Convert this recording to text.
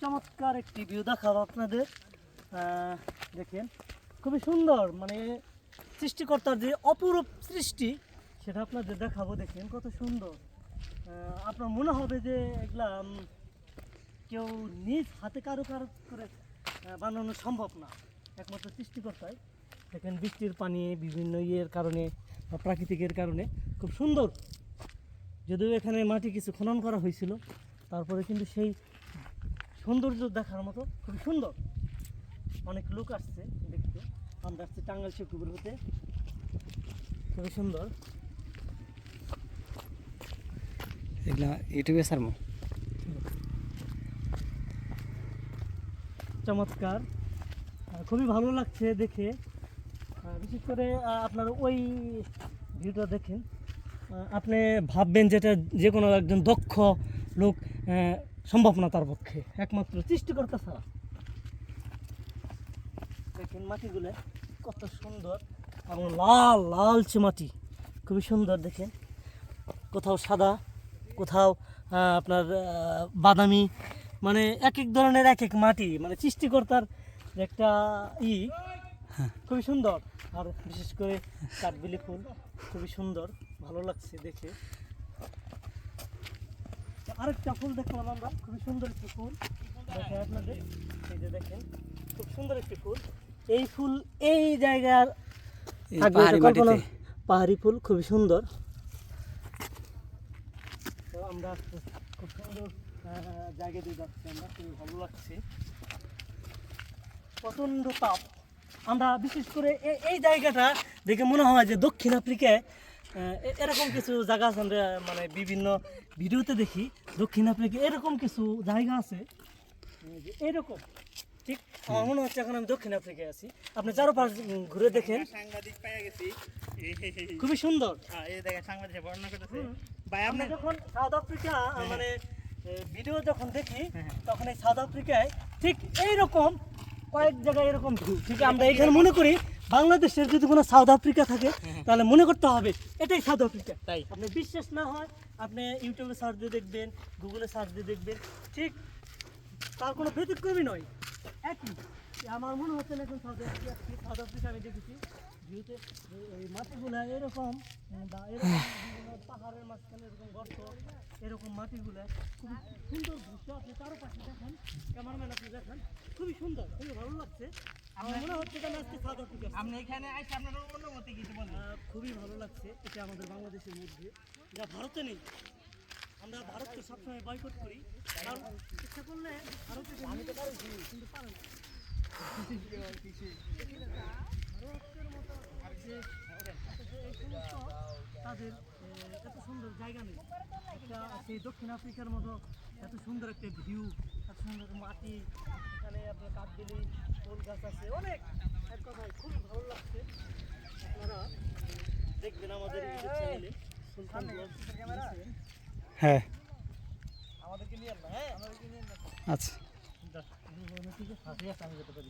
চমৎকার একটি ভিউ দেখাবো আপনাদের। দেখেন, খুবই সুন্দর মানে সৃষ্টিকর্তার যে অপরূপ সৃষ্টি, সেটা আপনাদের দেখাবো। দেখেন, কত সুন্দর। আপনার মনে হবে যে এগুলা কেউ নিজ হাতে কারও কারও করে বানানো সম্ভব না। একমাত্র সৃষ্টিকর্তায় দেখেন, বৃষ্টির পানি বিভিন্ন ইয়ের কারণে বা প্রাকৃতিকের কারণে খুব সুন্দর। যদিও এখানে মাটি কিছু খনন করা হয়েছিল, তারপরে কিন্তু সেই সৌন্দর্য দেখার মতো খুবই সুন্দর। অনেক লোক আসছে দেখতে। আমরা আসছি টাঙ্গাইল শিবপুকুর হতে। খুবই সুন্দর। এগুলা ইউটিউবে ছাড়বো? চমৎকার। খুবই ভালো লাগছে দেখে। বিশেষ করে আপনার ওই ভিউটা দেখেন। আপনি ভাববেন যেটা যে কোনো একজন দক্ষ লোক সম্ভব না তার পক্ষে একমাত্র সৃষ্টিকর্তা ছাড়া। দেখেন মাটিগুলো কত সুন্দর এবং লাল লালচে মাটি খুবই সুন্দর দেখেন। কোথাও সাদা কোথাও আপনার বাদামি মানে এক এক ধরনের এক এক মাটি মানে সৃষ্টিকর্তার একটা ই খুবই সুন্দর। আর বিশেষ করে কাঠবিলি ফুল খুবই সুন্দর ভালো লাগছে দেখে। আরেকটা ফুল দেখলাম আমরা খুবই সুন্দর একটি ফুল। দেখেন আপনাদের। এই যে দেখেন খুব সুন্দর একটি ফুল। এই ফুল এই জায়গার পাহাড়ি কল্পনা পাহাড়ি ফুল খুবই সুন্দর। তো আমরা খুব সুন্দর জায়গা দিয়ে যাচ্ছি আমরা খুবই ভালো লাগছে। প্রচণ্ড তাপ। আমরা বিশেষ করে এই জায়গাটা দেখে মনে হয় যে দক্ষিণ আফ্রিকায় এরকম কিছু জায়গা আছে আমরা মানে বিভিন্ন ভিডিওতে দেখি। দক্ষিণ আফ্রিকা এরকম কিছু জায়গা আছে। এরকম। ঠিক? আমার মনে হচ্ছে এখন আমি দক্ষিণ আফ্রিকায় আছি। আপনি চারোপাশ উম, ঘুরে দেখেন। সাংবাদিক গেছি। খুবই সুন্দর। হ্যাঁ, এই দেখেন সাংবাদিক বর্ণনা করতেছে। ভাই আপনার যখন সাউথ আফ্রিকা মানে ভিডিও যখন দেখি হ্যাঁ। তখন এই সাউথ আফ্রিকায় ঠিক এইরকম কয়েক জায়গায় এরকম ঠিক আমরা এখানে মনে করি বাংলাদেশের যদি কোনো সাউথ আফ্রিকা থাকে তাহলে মনে করতে হবে এটাই সাউথ আফ্রিকা। তাই। আপনি বিশ্বাস না হয় আপনি ইউটিউবে সার্চ দিয়ে দেখবেন গুগলে সার্চ দিয়ে দেখবেন ঠিক তার কোনো ব্যতিক্রমই নয়। একই আমার মনে হচ্ছে না এখন সাউথ আফ্রিকা সাউথ আফ্রিকা আমি দেখেছি যেহেতু এই মাটিগুলা এরকম বা এরকম বিভিন্ন পাহাড়ের মাঝখানে এরকম গর্ত এরকম মাটিগুলা খুবই সুন্দর দৃশ্য। আপনি চারোপাশে দেখেন ক্যামেরাম্যান আপনি দেখেন খুবই সুন্দর খুবই ভালো লাগছে। মনে খুবই ভালো লাগছে এটা আমাদের বাংলাদেশের মধ্যে। যা ভারতে নেই আমরা ভারতকে সবসময় বয়কট করি। কারণ ইচ্ছা করলে ভারতে আমি তো পারি কিন্তু পারে ভারতের মতো যে এই সমস্ত তাদের জায়গা নেই। একটা সেই দক্ষিণ আফ্রিকার মতো এত সুন্দর একটা ভিউ এত সুন্দর মাটি এখানে আপনার কাঠবেলি ফুল গাছ আছে অনেক। এক কথায় খুব ভালো লাগছে। আপনারা দেখবেন আমাদের ইউটিউব চ্যানেলে সুলতান হ্যাঁ। আমাদেরকে নিয়ে না হ্যাঁ? আমাদেরকে নিয়ে আচ্ছা ঠিক আছে, আমি যেতে পারি।